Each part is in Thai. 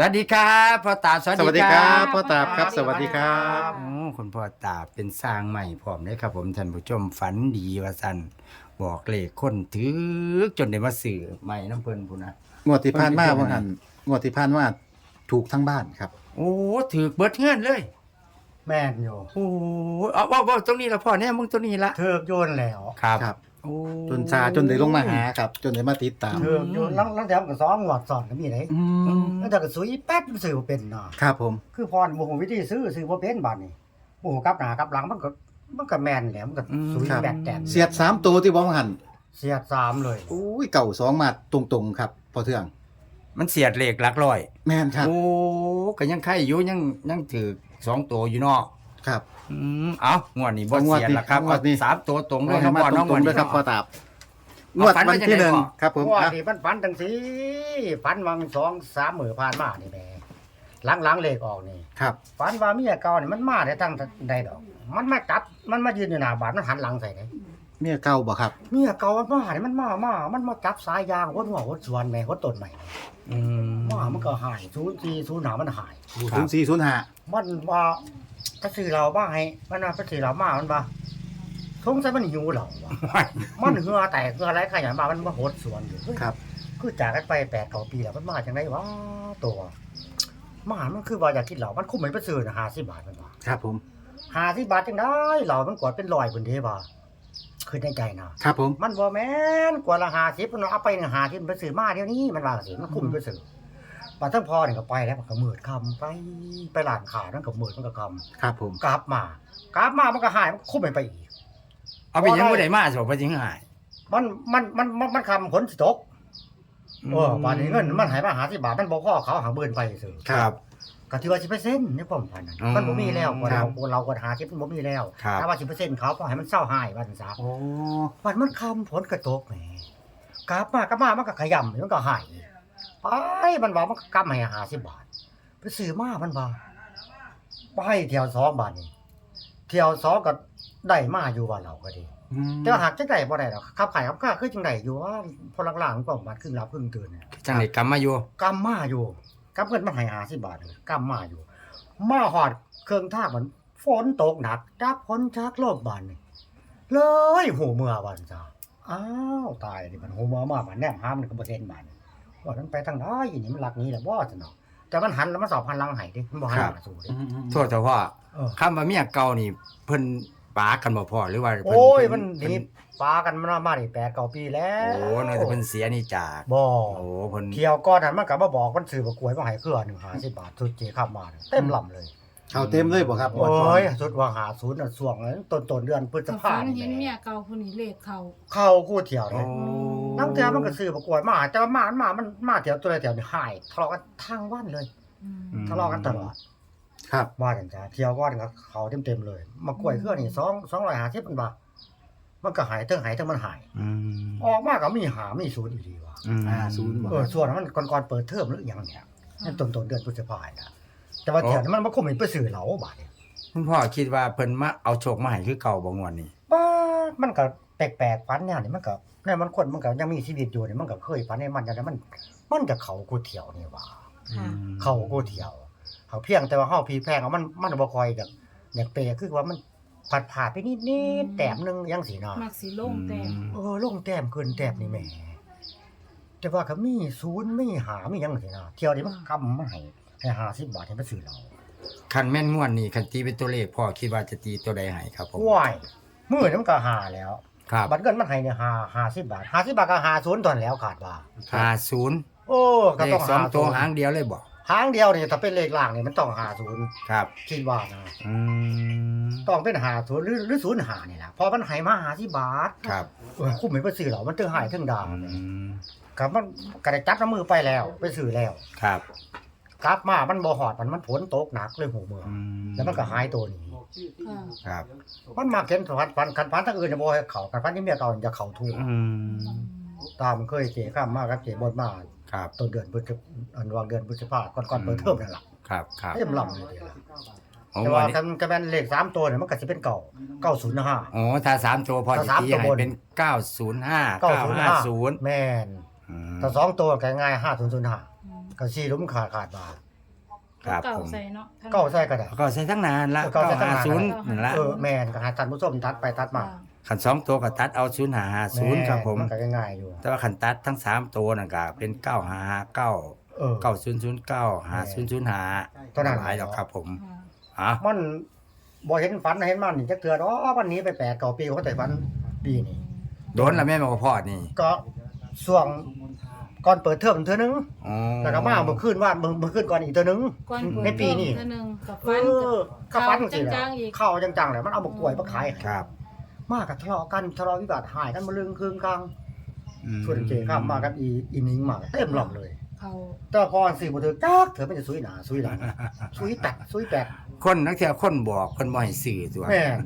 สวัสดีครับพ่อตาสวัสสวัสดีดีคครัรับบพ่อตาบครับ สวัสดีครับโอ้คุณพ่อตาเป็นสร้างใหม่พร้อมเลยครับ ผมท่านผู้ชมฝันดีว่าสันบอกเลขคนถือจนได้มาสื่อใหม่น้ำเพิ่นพุ่นนะงวดที่ผ่านมาเพิ่นว่างั้นงวดที่ผ่านมาถูกทั้งบ้านครับ โอ้ถือเบิดเงื่อนเลย แม่นอยู่โอ้เอาว่าว่าตรงนี้ละพ่อเนี่ยมึงตรงนี้ละเถือกโยนแล้วครับครับ โอ้จนชาจนได้ลงมาหาครับ จนได้มาติดตามเถือกโยนลังลังแถมกับสองหวดสอนก็มีไหนอืมแล้วแต่ก็สุยแป๊ดมันซื้อบ่เป็นเนาะครับผม คือพรบ่ฮู้วิธีซื้อซื้อบ่เป็นบัดนี้บ่ฮู้กลับหน้ากลับหลังมันก็มันก็แม่นแหละมันก็สุยแปดแต้มเสียดสามตัวที่บอกว่าหันเสียดสามเลย อุ้ยเก่าสองมาตรงๆครับพอเทือง มันเสียดเลขหลักร้อย แม่นครับโอ้ก็ยังไข่อยู่ยังยังถือสองตัวอยู่เนาะครับ อืมเอางวดนี้บ่งวดเสียนี้ละครับงวดนี้เอาสามตัวตรงเลยให้นะมาพ่อตน้องรงๆด้วยครับพ่อตาบงวดฝันวัว่านจังที่ได๋หนึ่งพ่อครับผมว่าอะที่มันฝันจังซี่ฝันวังสองสามมื้อผ่านมานี่แหละหลังๆเลขออกนี่ครับ ฝันว่าเมียเก่านี่มันมาได้ตั้งใดดอก มันมาจับ มันมายืนอยู่หน้าบ้านมันหันหลังใส่เด้เมียเก่าบ่ครับ เมียเก่ามันมาเนี่ยมันมามามันมาจับสายยางวัดหัววัดสวนแม่วัดต้นใหม่อืม มามันก็หายศูนย์สี่ศูนย์หามันหายครับศูนย์สี่ศูนย์ห้ามันว่า ถ้าซื้อเราบ้าให้มันน่ะถ้าซื้อเรามามันว่าสงสัยมันหิวเราว่ะมันเหือแตกเหืออะไรขยันมามันมาโหดสวนอยู่เฮ้ยครับ คือจากกันไปแปดเก้าปีแล้วมันมาจังไดวะตัวมา มันคือว่าอยากกินเหล้ามันคุ้มไม่ไปซื้อนะห้าสิบบาทมันว่าครับผม ห้าสิบบาทจังได้เหล้ามันกวดเป็นร้อยคนเดียวว่าคือในใจนะครับผม มันบ่แม่นกว่าละห้าสิบมันเอาไปหาที่มันไปซื้อมาเดี๋ยวนี้มันว่าสิมันคุ้มไปซื้อ บัดทั้งพอนี่ก็ไปแล้วมันก็มืดค่ำไปไปร้านค้านั่นก็มืดมันก็ค่ครับผมำกลับมากลับมามันก็หายมันก็คุ้มไปอีก เอาไปยังบ่ได้มาสบ่จริงหายมันมันมันมันมันคำผลสิตกเออป่านนี้เงินมันหายมาหาสิบบาทมันบ่พอเขาหาเบินไปซื้อครับ ก็ถือว่าสิเปอร์เซ็นต์ในความฝันนั้นอืมมันบ่มีแล้วกว่าครัเราบเราก็หาสิบมันบ่มีแล้วครับ ถ้าว่าสิเปอร์เซ็นต์เขาก็ให้มันเศร้าหายว่าซั่นซะ โอ้วันมันคำผลกระตกแหมกลับมากลับมามันก็ขยำมันก็หาย ไปมันว่ามันก็กำให้หาสิบบาท ไปซื้อมามันว่าไปเที่ยวสองบาทนี่เที่ยวสองก็ได้มาอยู่ว่าเราก็ดีอืมแต่ว่าหากจะได้บ่ได้หรอกขับขายขับค่าคือจังไดอยู่ว่าพอหลังๆก็บาทครึ่งรับครึ่งตื่นเนี่ยจังได๋กลับมาอยู่กำมาอยู่กำเงินมันให้หาสิบบาทเลยกำมาอยู่ มาหอดเครื่องท่ามันฝนตกหนักจักฝนชักโลกบานนี่เลยหูเมื่อวันจ้าอ้าวตายดิมันหูเมื่อมามันแนมห้ามมันก็บ่เห็นมัน ว่ามันไปทางไหนอีนี่มันหลักนี้แหละบ่จะเนาะแต่มันหันแล้วมันสอบพันหลังให้ดิมันบ่หันหน้าสู่ดิอืมอืมโทษเถอะพ่อเออคำว่าเมียเก่านี่ เพิ่นปากันบ่พ่อหรือว่าเพิ่นโอ้ยเพิ่มันเพิ่นี่ปากันมามาได้แปดเก้าปีแล้วโอ้น่าจะเพิ่นเสียนี่จาก บ่โอ้เพิ่นเที่ยวก่อนนั้นมันก็มาบอกมันซื้อบักกล้วยมาให้เครือหนึง50บาทสุดเจขับมาเนี่ยเต็มลำเลย เขาเต็มเลยบ่ครับโอ้ยสุดว่าหาศูนย์น่ะส่วงนั้นต้นต้นเดือนพฤษถ้าภาฝันนี่เห็นแหเมียละเก่าคนนี้เลขเขาเข้าคู่เที่ยวเลโอ้ยนั่งเที่ยวมันก็ซื้อประกวดมาแต่ว่ามามันมามันมาเที่ยวตัวละเที่ยวนี่หายทะเลาะกันทั้งวันเลยอืมอืมทะเลาะกันตลอดครับว่าจังจ้าเที่ยวก่อนก็เขาเต็มๆเลย มากล้วยเครือนี่2 250มันบาทมันก็หายเทั้งหายเทั้งมันหาย อืมออกมาก็มีหามีศูนย์อีหลีว่ะอืมอ่าศูนย์บ่เออส่วนมันก่อนๆเปิดเทอมหรืออหยังเนี่ยนั่นต้นๆเดือนพฤษภาคมนะ แต่ว่าเที่ยวนี้มันบ่คงมีไปซื้อเหล้าบาดเนี่ยคุณพ่อคิดว่าเพิ่นมาเอาโชคมาให้คือเก่าบ่งวดนี้บ้ามันก็แปลกๆฝันเนี่ยนี่มันก็ในมันคนมันก็ยังมีชีวิตอยู่นี่มันก็เคยฝันในมันอย่างนั้นมัน มันก็เขากูเที่ยวนี่ว่า ค่ะเขากูเที่ยวเขาเพียงแต่ว่าเฮาพีแพงเอามันมันบ่ค่อยแบบอยากเปย์คือว่ามันผัดผ่าดไปนิดๆแต้มหนึงยังสิเนาะ มักสิลงแต่เออลงแต้มขึ้นแต้มนี่แหม่แต่ว่าก็มีศูนย์มีหามีหยังสิเนาะเที่ยวนี้มันกำมาให้ ให้50บาทให้มาซื้อเราคันแม่นงวดนี้คันตีเป็นตัวเลขพ่อคิดว่าจะตีตัวใดให้ครับผมว้ายมื้อนี้มันก็หาแล้วครับบัตรเงินมันให้เนี่ยหา50บาท50บาทก็หาศูนย์ตอนแล้วขาดว่า50โอ้ก็เลต้ของสองหาตัวศูนย์หางเดียวเลยบ่หางเดียวนี่ถ้าเป็นเลขล่างนี่มันต้องหาศูนย์ครับคิดว่านะอืมต้องเป็นหาศูนย์หรือหรือศูนย์หานี่แหละพอมันใหายมาหาที่บาทครับเออคุ้มไม่ไปซื้อหรอกมันถึงหายถึงดาวอืมกับมันกระจับน้ำมือไปแล้วไปซื้อแล้ว ครับ กลับมามันบ่หอดมันมันฝนตกหนักเลยหูเมืองแล้วมันก็หายตัวนี้ครับ มันมาเข็นสะพันฟันคันฟันทั้งอื่นจะบ่ให้เขาคันฟันนี่เมียเก่าจะเขาทุ่งอืมตามเคยเสียข้ามมากับเยบนมาครับ ต้นเดือนพฤษภาอันว่าเดือนพฤษภาก่อนก่อนเปิดเทอมนั่นล่ะครับครับให้มันลำเลยเดี๋ยวแต่ว่านนี้คันกระแม่นเลขสามตัวเนี่ยมันก็จะเป็นเก่า905 อ๋อถ้าสามตัวพอจะถ้าสามตีตัวให้บน เป็นเก้าศูนย์ห้าเก้าห้าศูนย์905แม่นอืมแต่สองตัวก็ง่ายๆ5005 ก็สี่หลุมขาดขาดบาทครับเก่าผม ใส่เนาะทั้งเก้าใส่ก็ได้ ก็ใส่ทั้งนานละเก้าใส่ทั้งนาน950นั่นละเออแม่นก็หาท่านผู้ชมตัดไปตัดมาค่ะขันสองตัวก็ตัดเอาศูนย์หาหาศูนย์ครับผมมันก็ง่ายๆอยู่แต่ว่าขันตัดทั้งสามตัวนั่นก็เป็นเก้าหาหาเก้าเออ เก้าศูนย์ศูนย์เก้าหาศูนย์ศูนย์หาเท่านั้น หลายหรอกครับผมอ่าอะมันบ่เห็นฝันเห็นมันนี่จักเทื่ออ๋อวันนี้ไปแปดเก้าปีเขาแต่ฝันปีนี่ โดนละแม่มาพ่อนี่ ก็ช่วง ก่อนเปิดเทอมเทื่อนึงอ๋อแล้วก็มาเมื่อคืนว่าเมื่อเมื่อคืนก่อนอีกเทื่อนึง ก่อนเปิดในปีนี้ เทอมเทื่อหนึงกับเอฟันอก็ฟันสิเข้าแหละจังๆอีก เข้าจังๆแหละมันเอาบกกล้วยมาขายให้ครับมากับทะเลาะกันทะเลาะวิวาทหายกันมาลึงคืนกลางอืมชวนเจข้ามมากับอีอีนิงมาเต็มหลอมเลย เขาแต่พอสี่บ่เถือจักเถือมันจะซุยหนาซุยหลังซุยตัดซุยแตกคนนักเที่ยวคนบอกคนบ่ให้ซื้อตัวแม่น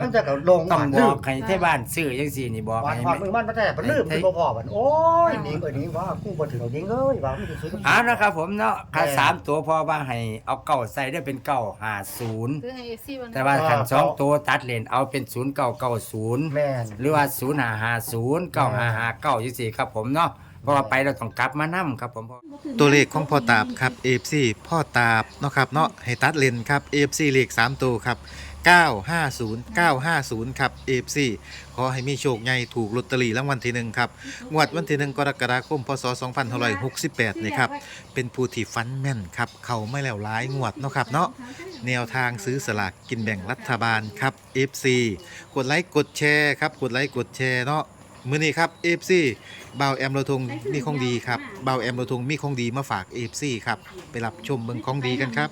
มันจะก็ลงต้องบ้านบลือมกให้ที่บ้านซื้อจังซี่นี่บอกวานให้ควาแม่มมือมันมาแต่มันลืมคือบ่พอมันโอ้ยหนิงเอ้ยหนิงว่ากูบ่ถึงเอาหนิงเอ้ยว่ามันสิซุยเอ่านะครับผมเนาะค่าแม่ สามตัวพอว่าให้เอาเก้าใส่ได้เป็นเก้าห้าศูนย์คือให้ซี่วันแต่ว่าขันสองตัวตัดเลนเอาเป็นศูนย์เก้าเก้าศูนย์ แม่น หรือว่าศูนย์ห้าห้าศูนย์เก้าห้าห้าเก้ายี่สี่ครับผมเนาะ เพราะว่าไปเราต้องกลับมานํครับผมตัวเลขของพ่อตาบครับ AFC พ่อตาบเนาะครับเนาะให้ตัดเลนครับ AFC เลข3ตัวครับ 950 950 ครับ AFC ขอให้มีโชคใหญ่ถูกลอตเตอรี่รางวัลที่หนึ่งครับ งวดวันที่หนึ่งกรกฎาคม พศ 2568 นี่ครับ เป็นผู้ที่ฟันแม่นครับ เขาไม่แล้วหลายงวดเนาะครับเนาะ แนวทางซื้อสลากกินแบ่งรัฐบาลครับ FC กดไลค์กดแชร์ครับ กดไลค์กดแชร์เนาะ มื้อนี้ครับ FC เบาแอมโรทงมีของดีครับเบาแอมโรทงมีของดีมาฝาก FC ครับไปรับชมเบิ่งของดีกันครับ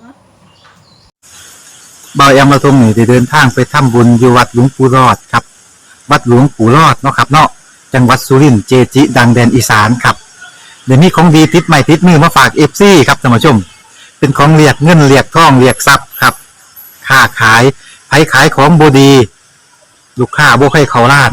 เบาแอมโรทงนี่ได้เดินทางไปทำบุญอยู่วัดหลวงปู่รอดครับ วัดหลวงปู่รอดเนาะครับเนาะจังหวัดสุรินทร์เจจิดังแดนอีสานครับเดี๋ยวนี้ของดีติดใหม่ติดมือมาฝาก FC ครับท่านผู้ชม เป็นของเรียกเงินเรียกทองเรียกทรัพย์ครับค้าขายไผขายของบดี ลูกค้าบ่ให้เขาล้าน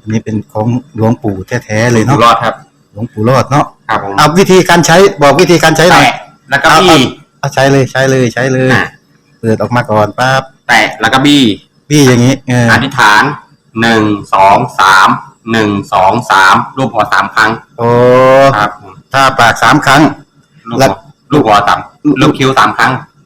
อันนี้เป็นของหลวงปู่แท้ๆเลยอยู่เนาะ รอดครับ หลวงปู่รอดเนาะ ครับผมเอาวิธีการใช้บอกวิธีการใช้หน่อย แตะแล้วก็บี้ เอาใช้เลยใช้เลยใช้เลย อะ เปิดออกมาก่อนปั๊บแตะแล้วก็บี้พี่อย่างนี้เอออธิษฐานหนึ่งสองสามหนึ่งสองสามรูปหัวสามครั้งโอ้ครับผมถ้าปากสามครั้งลูกแล้หัววลูกหัวสามลูกคิ้วสามครั้ง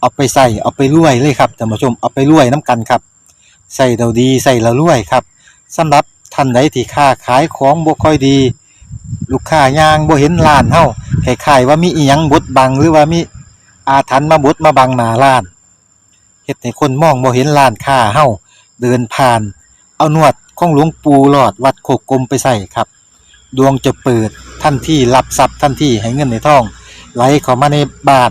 เอาไปใส่เอาไปรวยเลยครับท่านผู้ชมเอาไปรวยน้ำกันครับใส่เราดีใส่เรารวยครับสำหรับท่านใดที่ค้าขายของบ่ค่อยดี ลูกค้ายางบ่เห็นร้านเฮาคล้ายว่ามีอีหยังบดบังหรือว่ามีอาถรรพ์มาบดมาบังหน้าร้านเฮ็ดให้คนมองบ่เห็นร้านค้าเฮาเดินผ่าน เอานวดของหลวงปู่หลอดวัดโคกกลมไปใส่ครับ ดวงจะเปิดทันที่รับทรัพย์ทันที่ให้เงินในท้อง ไหลเข้ามาในบ้าน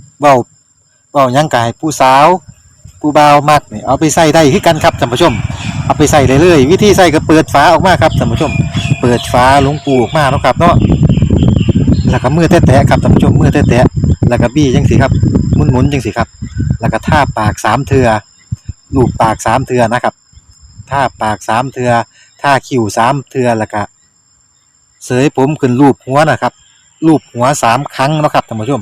เบาเบายังกายผู้สาวผู้เบามักเนี่ยเอาไปใส่ได้คือกันครับท่านผู้ชม เอาไปใส่เลยเลยวิธีใส่ก็เปิดฝาออกมาครับท่านผู้ชม เปิดฝาหลวงปูออกมาเนาะครับเนาะแล้วก็มือแตะๆครับท่านผู้ชมมือแตะๆแล้วก็บี้จังสิครับหมุนๆจังสิครับ แล้วก็ท่าปากสามเทือลูบปากสามเทือนะครับท่าปากสามเทือท่าคิ้วสามเทือแล้วก็เสยผมขึ้นรูปหัวนะครับรูปหัวสามครั้งนะครับท่านผู้ชม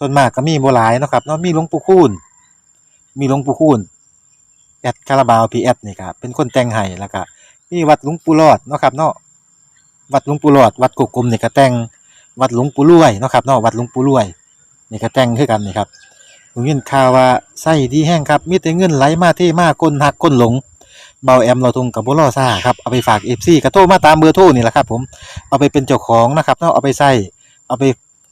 ส่วนมากก็มีบหลายเนาะครับเนาะมีหลวงปู่คูณมีหลวงปู่คูณแอดคาราบาวพีแอดนี่ครับเป็นคนแต่งให้แล้วก็มีวัดหลวงปู่รอดเนาะครับเนาะวัดหลวงปู่รอด วัดกกกลมนี่ก็แต่งวัดหลวงปู่รวยเนาะครับเนาะวัดหลวงปู่รวยนี่ก็แต่งคือกันนี่ครับผมยินข่าวว่าไส้ดีแห้งครับมีแต่เงินไหลมาเทมาคนหักคนหลงเบาแอมเราทุงกับบุรอซ่าครับเอาไปฝากเอฟซีกระโทรมาตามเบอร์โทรนี่แหละครับผมเอาไปเป็นเจ้าของนะครับเนาะเอาไปใส่เอาไป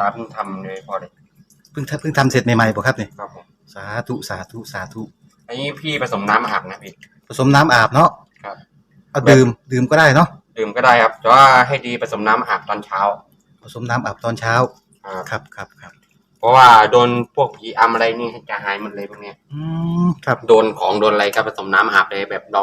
ตาเพิ่งทำเลยพอเลยเพิ่งเพิ่งทำเสร็จใหม่ๆบ่ครับเนี่ยครับผมสาธุสาธุสาธุอันนี้พี่ผสมน้ำอาบนะพี่ ผสมน้ำอาบเนาะครับ เอาดื่มดื่มก็ได้เนาะดื่มก็ได้ครับแต่ว่าให้ดีผสมน้ำอาบตอนเช้า ผสมน้ำอาบตอนเช้าครับ ครับครับครับเพราะว่าโดนพวกผีอำอะไรนี่จะหายหมดเลยพวกเนี้ยอืมครับโดนของโดนอะไรก็ผสมน้ำอาบเลยแบบเรา